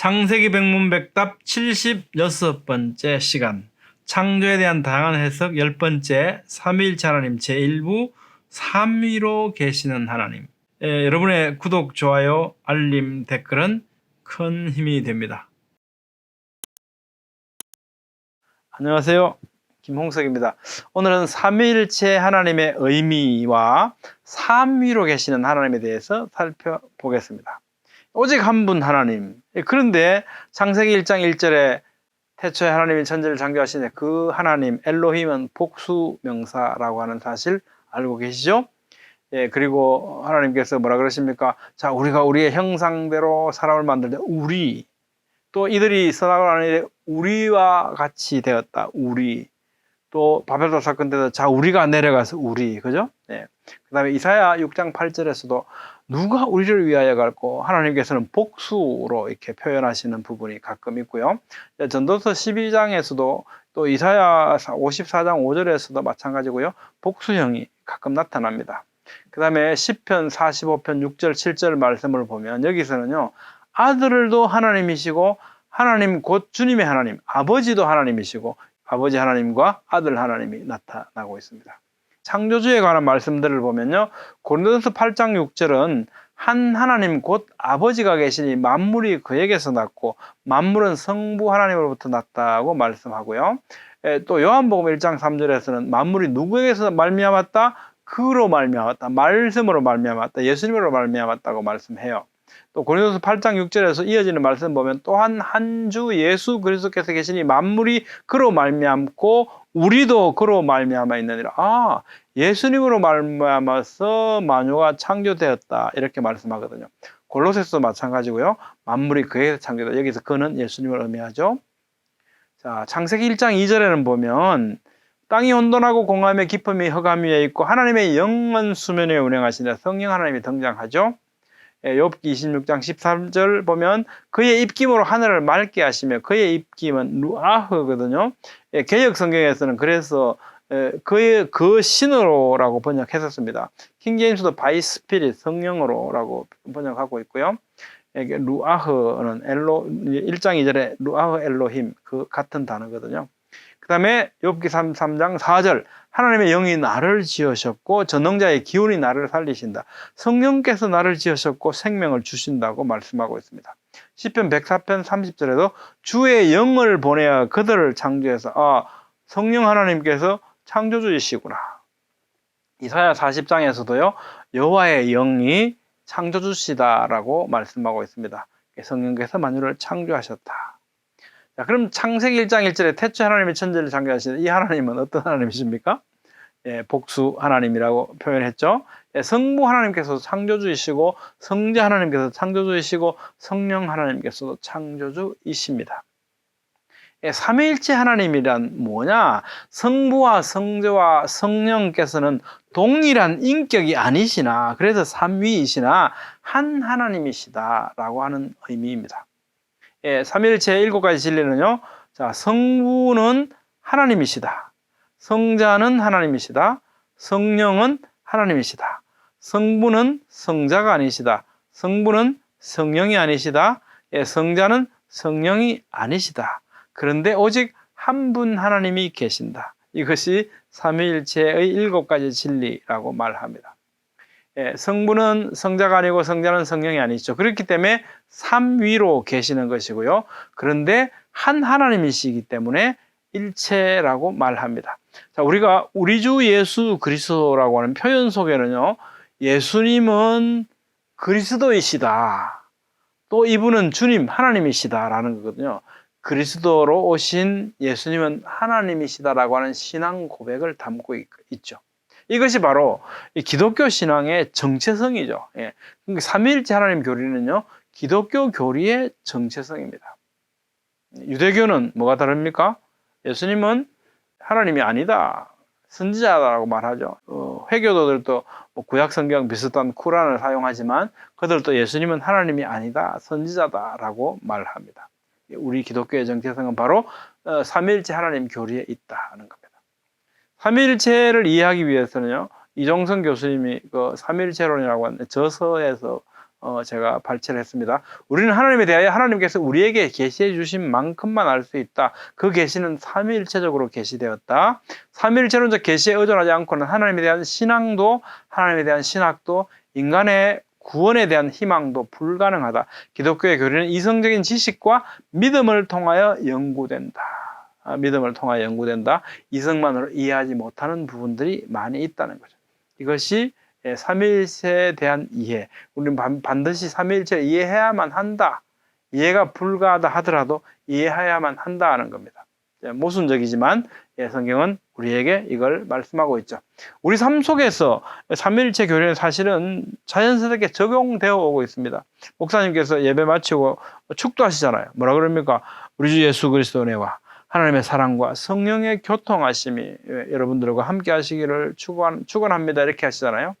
창세기 백문백답 76번째 시간 창조에 대한 다양한 해석 10번째 삼위일체 하나님 제1부 3위로 계시는 하나님 예, 여러분의 구독, 좋아요, 알림, 댓글은 큰 힘이 됩니다. 안녕하세요. 김홍석입니다. 오늘은 삼위일체 하나님의 의미와 삼위로 계시는 하나님에 대해서 살펴보겠습니다. 오직 한 분 하나님. 그런데 창세기 1장 1절에 태초에 하나님이 천지를 창조하시네 그 하나님 엘로힘은 복수 명사라고 하는 사실 알고 계시죠? 예, 그리고 하나님께서 뭐라 그러십니까? 자, 우리가 우리의 형상대로 사람을 만들 때 우리 또 이들이 선악을 하는데 우리와 같이 되었다. 우리 또 바벨도 사건 때도 자 우리가 내려가서 우리 그죠? 네. 그다음에 이사야 6장 8절에서도 누가 우리를 위하여 갈고 하나님께서는 복수로 이렇게 표현하시는 부분이 가끔 있고요. 전도서 12장에서도 또 이사야 54장 5절에서도 마찬가지고요. 복수형이 가끔 나타납니다. 그 다음에 10편 45편 6절 7절 말씀을 보면 여기서는요. 아들도 하나님이시고 하나님 곧 주님의 하나님 아버지도 하나님이시고 아버지 하나님과 아들 하나님이 나타나고 있습니다. 창조주에 관한 말씀들을 보면요. 고린도서 8장 6절은 한 하나님 곧 아버지가 계시니 만물이 그에게서 났고 만물은 성부 하나님으로부터 났다고 말씀하고요. 또 요한복음 1장 3절에서는 만물이 누구에게서 말미암았다? 그로 말미암았다. 말씀으로 말미암았다. 예수님으로 말미암았다고 말씀해요. 또 고린도서 8장 6절에서 이어지는 말씀 보면 또한 한 주 예수 그리스도께서 계시니 만물이 그로 말미암고 우리도 그로 말미암아 있느니라. 아, 예수님으로 말미암아서 만유가 창조되었다. 이렇게 말씀하거든요. 골로새서도 마찬가지고요. 만물이 그에서 창조다. 여기서 그는 예수님을 의미하죠. 자, 창세기 1장 2절에는 보면 땅이 혼돈하고 공함의 기쁨이 허감 위에 있고 하나님의 영원 수면에 운행하시는 성령 하나님이 등장하죠. 예, 욥기 26장 13절 보면 그의 입김으로 하늘을 맑게 하시며 그의 입김은 루아흐거든요. 예, 개혁 성경에서는 그래서 예, 그의 그 신으로라고 번역했었습니다. 킹제임스도 바이 스피릿 성령으로라고 번역하고 있고요. 루아흐는 엘로 1장 2절에 루아흐 엘로힘 그 같은 단어거든요. 그다음에 욥기 33장 4절 하나님의 영이 나를 지으셨고 전능자의 기운이 나를 살리신다. 성령께서 나를 지으셨고 생명을 주신다고 말씀하고 있습니다. 시편 104편 30절에도 주의 영을 보내어 그들을 창조해서 아 성령 하나님께서 창조주이시구나. 이사야 40장에서도요. 여호와의 영이 창조주시다라고 말씀하고 있습니다. 성령께서 만유를 창조하셨다. 자, 그럼 창세기 1장 1절에 태초 하나님의 천지를 창조하시는 이 하나님은 어떤 하나님이십니까? 예, 복수 하나님이라고 표현했죠. 예, 성부 하나님께서 창조주이시고 성자 하나님께서 창조주이시고 성령 하나님께서도 창조주이십니다. 예, 삼위일체 하나님이란 뭐냐? 성부와 성자와 성령께서는 동일한 인격이 아니시나 그래서 삼위이시나 한 하나님이시다라고 하는 의미입니다. 예, 삼일체 일곱 가지 진리는요. 자, 성부는 하나님이시다. 성자는 하나님이시다. 성령은 하나님이시다. 성부는 성자가 아니시다. 성부는 성령이 아니시다. 예, 성자는 성령이 아니시다. 그런데 오직 한 분 하나님이 계신다. 이것이 삼위일체의 일곱 가지 진리라고 말합니다. 예, 성부는 성자가 아니고 성자는 성령이 아니죠. 그렇기 때문에 삼위로 계시는 것이고요. 그런데 한 하나님이시기 때문에 일체라고 말합니다. 자, 우리가 우리 주 예수 그리스도라고 하는 표현 속에는요. 예수님은 그리스도이시다. 또 이분은 주님 하나님이시다라는 거거든요. 그리스도로 오신 예수님은 하나님이시다라고 하는 신앙 고백을 담고 있, 죠 이것이 바로 기독교 신앙의 정체성이죠. 예. 그러니까 삼위일체 하나님 교리는요, 기독교 교리의 정체성입니다. 유대교는 뭐가 다릅니까? 예수님은 하나님이 아니다. 선지자라고 말하죠. 어, 회교도들도 뭐 구약 성경 비슷한 쿠란을 사용하지만 그들도 예수님은 하나님이 아니다. 선지자다라고 말합니다. 우리 기독교의 정체성은 바로 어, 삼일체 하나님 교리에 있다는 겁니다. 삼일체를 이해하기 위해서는요. 이종성 교수님이 그 삼일체론이라고 하는 저서에서 어, 제가 발췌를 했습니다. 우리는 하나님에 대하여 하나님께서 우리에게 계시해 주신 만큼만 알 수 있다. 그 계시는 삼위일체적으로 계시되었다. 삼위일체론적 계시에 의존하지 않고는 하나님에 대한 신앙도 하나님에 대한 신학도 인간의 구원에 대한 희망도 불가능하다. 기독교의 교리는 이성적인 지식과 믿음을 통하여 연구된다. 아, 믿음을 통하여 연구된다. 이성만으로 이해하지 못하는 부분들이 많이 있다는 거죠. 이것이 예, 삼위일체에 대한 이해. 우리는 반- 반드시 삼위일체를 이해해야만 한다. 이해가 불가하다 하더라도 이해해야만 한다는 겁니다. 예, 모순적이지만 예, 성경은 우리에게 이걸 말씀하고 있죠. 우리 삶 속에서 삼위일체 교리는 사실은 자연스럽게 적용되어 오고 있습니다. 목사님께서 예배 마치고 축도하시잖아요. 뭐라 그럽니까? 우리 주 예수 그리스도 은혜와 하나님의 사랑과 성령의 교통하심이 예, 여러분들과 함께 하시기를 축원, 축원합니다. 이렇게 하시잖아요.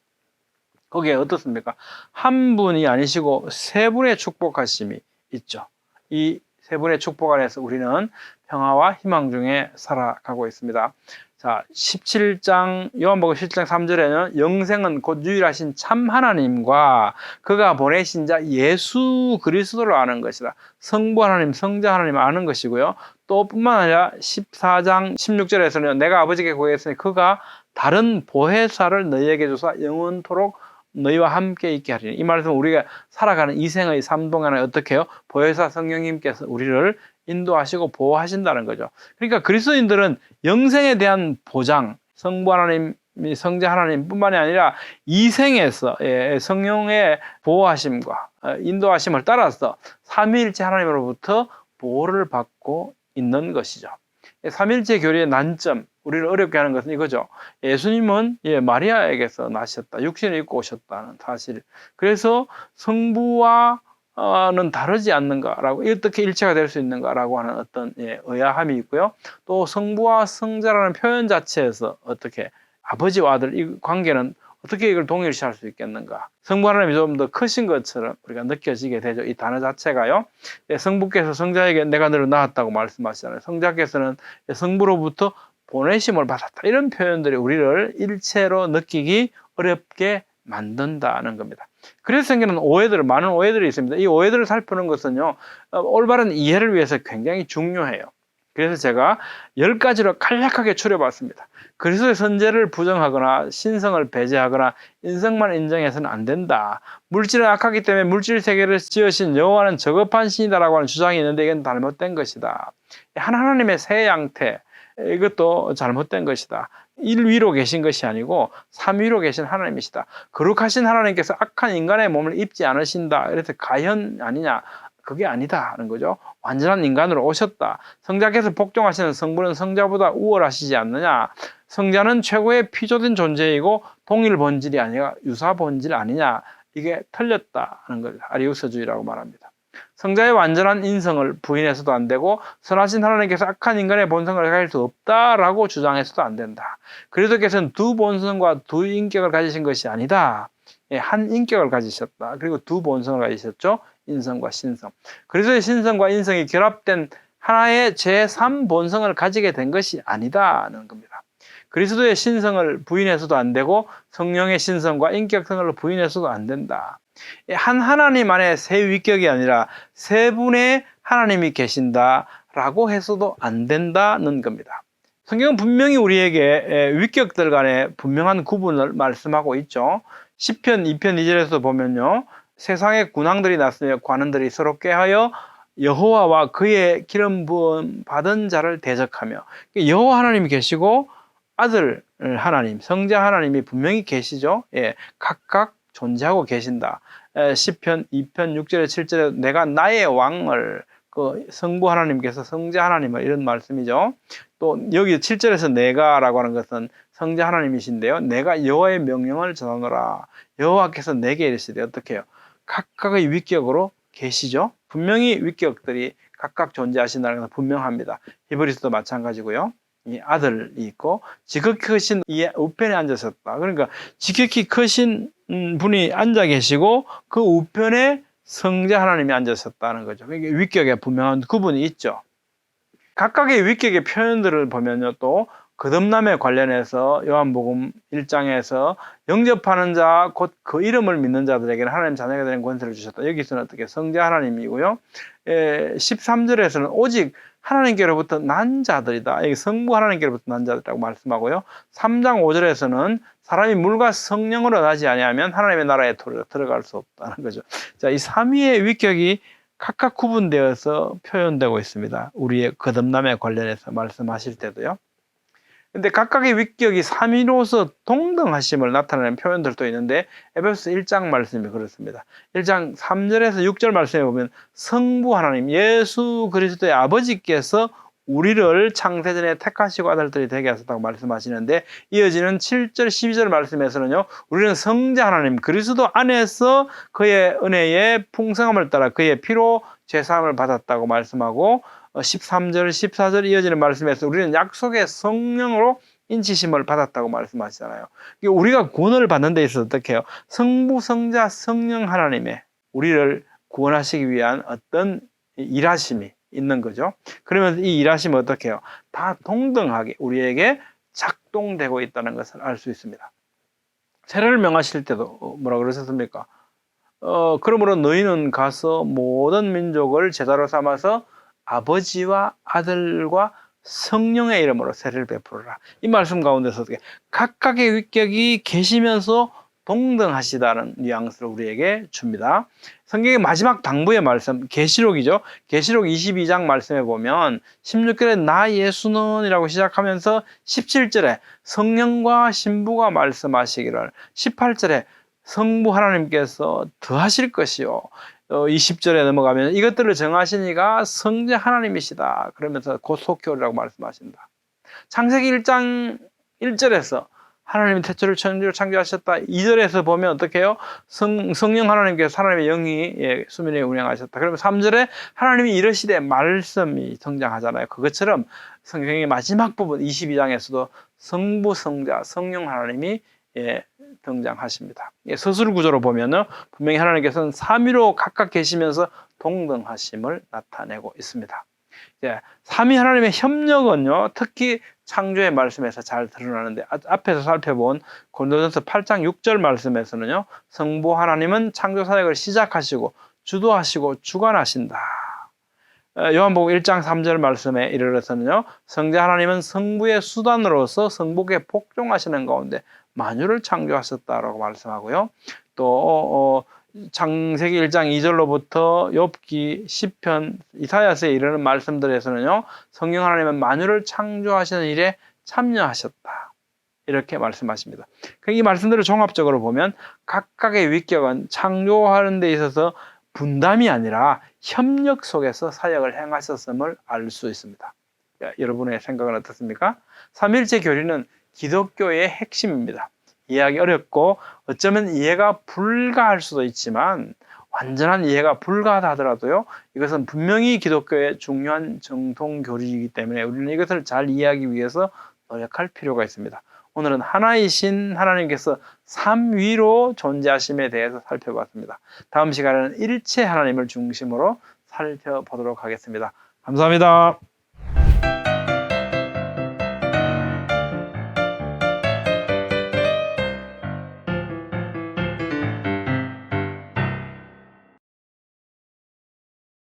거기에 어떻습니까? 한 분이 아니시고 세 분의 축복하심이 있죠. 이 세 분의 축복 안에서 우리는 평화와 희망 중에 살아가고 있습니다. 자, 17장, 요한복음 17장 3절에는 영생은 곧 유일하신 참 하나님과 그가 보내신 자 예수 그리스도를 아는 것이다. 성부 하나님, 성자 하나님 아는 것이고요. 또 뿐만 아니라 14장 16절에서는 내가 아버지께 구했으니 그가 다른 보혜사를 너희에게 주사 영원토록 너희와 함께 있게 하리니 이 말씀은 우리가 살아가는 이생의 삶 동안에 어떻게 해요? 보혜사 성령님께서 우리를 인도하시고 보호하신다는 거죠. 그러니까 그리스도인들은 영생에 대한 보장, 성부 하나님, 성자 하나님뿐만이 아니라 이생에서 예, 성령의 보호하심과 어, 인도하심을 따라서 삼위일체 하나님으로부터 보호를 받고 있는 것이죠. 삼일체 교리의 난점, 우리를 어렵게 하는 것은 이거죠. 예수님은 예, 마리아에게서 나셨다. 육신을 입고 오셨다는 사실. 그래서 성부와 는 다르지 않는가라고 어떻게 일체가 될 수 있는가라고 하는 어떤 예, 의아함이 있고요. 또 성부와 성자라는 표현 자체에서 어떻게 아버지와 아들 이 관계는 어떻게 이걸 동일시할 수 있겠는가? 성부 하나님이 좀 더 크신 것처럼 우리가 느껴지게 되죠. 이 단어 자체가요. 예, 성부께서 성자에게 내가 너를 낳았다고 말씀하시잖아요. 성자께서는 성부로부터 보내심을 받았다. 이런 표현들이 우리를 일체로 느끼기 어렵게 만든다는 겁니다. 그래서 생기는 오해들, 많은 오해들이 있습니다. 이 오해들을 살피는 것은요, 어, 올바른 이해를 위해서 굉장히 중요해요. 그래서 제가 열 가지로 간략하게 추려봤습니다. 그리스도의 선제를 부정하거나 신성을 배제하거나 인성만 인정해서는 안 된다. 물질은 악하기 때문에 물질 세계를 지으신 여호와는 저급한 신이다라고 하는 주장이 있는데 이건 잘못된 것이다. 한 하나님의 새 양태 이것도 잘못된 것이다. 1위로 계신 것이 아니고 3위로 계신 하나님이시다. 거룩하신 하나님께서 악한 인간의 몸을 입지 않으신다. 그래서 가현 아니냐. 그게 아니다 하는 거죠. 완전한 인간으로 오셨다. 성자께서 복종하시는 성부는 성자보다 우월하시지 않느냐. 성자는 최고의 피조된 존재이고 동일 본질이 아니라 유사 본질 아니냐. 이게 틀렸다 하는 걸 아리우스주의라고 말합니다. 성자의 완전한 인성을 부인해서도 안 되고 선하신 하나님께서 악한 인간의 본성을 가질 수 없다라고 주장해서도 안 된다. 그리스도께서는 두 본성과 두 인격을 가지신 것이 아니다. 예, 한 인격을 가지셨다. 그리고 두 본성을 가지셨죠. 인성과 신성. 그리스도의 신성과 인성이 결합된 하나의 제3 본성을 가지게 된 것이 아니다는 겁니다. 그리스도의 신성을 부인해서도 안 되고 성령의 신성과 인격성을 부인해서도 안 된다. 한 하나님 안에 세 위격이 아니라 세 분의 하나님이 계신다라고 해서도 안 된다는 겁니다. 성경은 분명히 우리에게 위격들 간에 분명한 구분을 말씀하고 있죠. 10편 2편 2절에서 보면요. 세상의 군왕들이 났으며 관원들이 서로 꾀하여 여호와와 그의 기름 부음 받은 자를 대적하며 여호와 하나님이 계시고 아들 하나님, 성자 하나님이 분명히 계시죠. 예, 각각 존재하고 계신다. 에, 10편 2편 6절에 7절에 내가 나의 왕을 그 성부 하나님께서 성자 하나님을 이런 말씀이죠. 또 여기 7절에서 내가라고 하는 것은 성자 하나님이신데요. 내가 여호와의 명령을 전하노라. 여호와께서 내게 이르시되 어떻게 해요? 각각의 위격으로 계시죠. 분명히 위격들이 각각 존재하신다는 것은 분명합니다. 히브리스도 마찬가지고요. 이 아들이 있고 지극히 크신 이 우편에 앉으셨다. 그러니까 지극히 크신 음, 분이 앉아 계시고 그 우편에 성자 하나님이 앉으셨다는 거죠. 이게 위격에 분명한 구분이 있죠. 각각의 위격의 표현들을 보면요, 또 거듭남에 관련해서 요한복음 1장에서 영접하는 자 곧 그 이름을 믿는 자들에게는 하나님 자녀가 되는 권세를 주셨다. 여기서는 어떻게 성자 하나님이고요. 예, 13절에서는 오직 하나님께로부터 난 자들이다. 여기 성부 하나님께로부터 난 자들이라고 말씀하고요. 3장 5절에서는 사람이 물과 성령으로 나지 아니하면 하나님의 나라에 들어갈 수 없다는 거죠. 자, 이 삼위의 위격이 각각 구분되어서 표현되고 있습니다. 우리의 거듭남에 관련해서 말씀하실 때도요. 근데 각각의 위격이 삼위로서 동등하심을 나타내는 표현들도 있는데 에베소 1장 말씀이 그렇습니다. 1장 3절에서 6절 말씀에 보면 성부 하나님 예수 그리스도의 아버지께서 우리를 창세전에 택하시고 아들들이 되게 하셨다고 말씀하시는데 이어지는 7절 12절 말씀에서는요. 우리는 성자 하나님 그리스도 안에서 그의 은혜의 풍성함을 따라 그의 피로 죄사함을 받았다고 말씀하고 13절, 14절 이어지는 말씀에서 우리는 약속의 성령으로 인치심을 받았다고 말씀하시잖아요. 우리가 구원을 받는 데 있어서 어떻게 해요? 성부, 성자, 성령 하나님의 우리를 구원하시기 위한 어떤 일하심이 있는 거죠. 그러면 이 일하심은 어떻게 해요? 다 동등하게 우리에게 작동되고 있다는 것을 알 수 있습니다. 세례를 명하실 때도 뭐라 그러셨습니까? 어, 그러므로 너희는 가서 모든 민족을 제자로 삼아서 아버지와 아들과 성령의 이름으로 세례를 베풀어라. 이 말씀 가운데서 각각의 위격이 계시면서 동등하시다는 뉘앙스를 우리에게 줍니다. 성경의 마지막 당부의 말씀, 계시록이죠. 계시록 22장 말씀에 보면 16절에 나 예수는이라고 시작하면서 17절에 성령과 신부가 말씀하시기를 18절에 성부 하나님께서 더하실 것이요. 20절에 어, 넘어가면 이것들을 정하시니가 성자 하나님이시다. 그러면서 곧 속효라고 말씀하신다. 창세기 1장 1절에서 하나님이 태초를 천지를 창조하셨다. 2절에서 보면 어떻게 해요? 성, 성령 하나님께서 하나님의 영이 예, 수면에 운행하셨다. 그러면 3절에 하나님이 이러시되 말씀이 성장하잖아요. 그것처럼 성경의 마지막 부분 22장에서도 성부, 성자, 성령 하나님이 예, 등장하십니다. 예, 서술 구조로 보면은 분명히 하나님께서는 삼위로 각각 계시면서 동등하심을 나타내고 있습니다. 예, 삼위 하나님의 협력은요, 특히 창조의 말씀에서 잘 드러나는데 아, 앞에서 살펴본 고린도전서 8장 6절 말씀에서는요, 성부 하나님은 창조 사역을 시작하시고 주도하시고 주관하신다. 어, 요한복음 1장 3절 말씀에 이르러서는요, 성자 하나님은 성부의 수단으로서 성복에 복종하시는 가운데 만유를 창조하셨다라고 말씀하고요. 또 어, 창세기 1장 2절로부터 욥기 10편 이사야서에 이르는 말씀들에서는요. 성령 하나님은 만유를 창조하시는 일에 참여하셨다. 이렇게 말씀하십니다. 그이 말씀들을 종합적으로 보면 각각의 위격은 창조하는 데 있어서 분담이 아니라 협력 속에서 사역을 행하셨음을 알 수 있습니다. 여러분의 생각은 어떻습니까? 삼일체 교리는 기독교의 핵심입니다. 이해하기 어렵고 어쩌면 이해가 불가할 수도 있지만 완전한 이해가 불가하다 하더라도요. 이것은 분명히 기독교의 중요한 정통 교리이기 때문에 우리는 이것을 잘 이해하기 위해서 노력할 필요가 있습니다. 오늘은 하나이신 하나님께서 삼위로 존재하심에 대해서 살펴봤습니다. 다음 시간에는 일체 하나님을 중심으로 살펴보도록 하겠습니다. 감사합니다.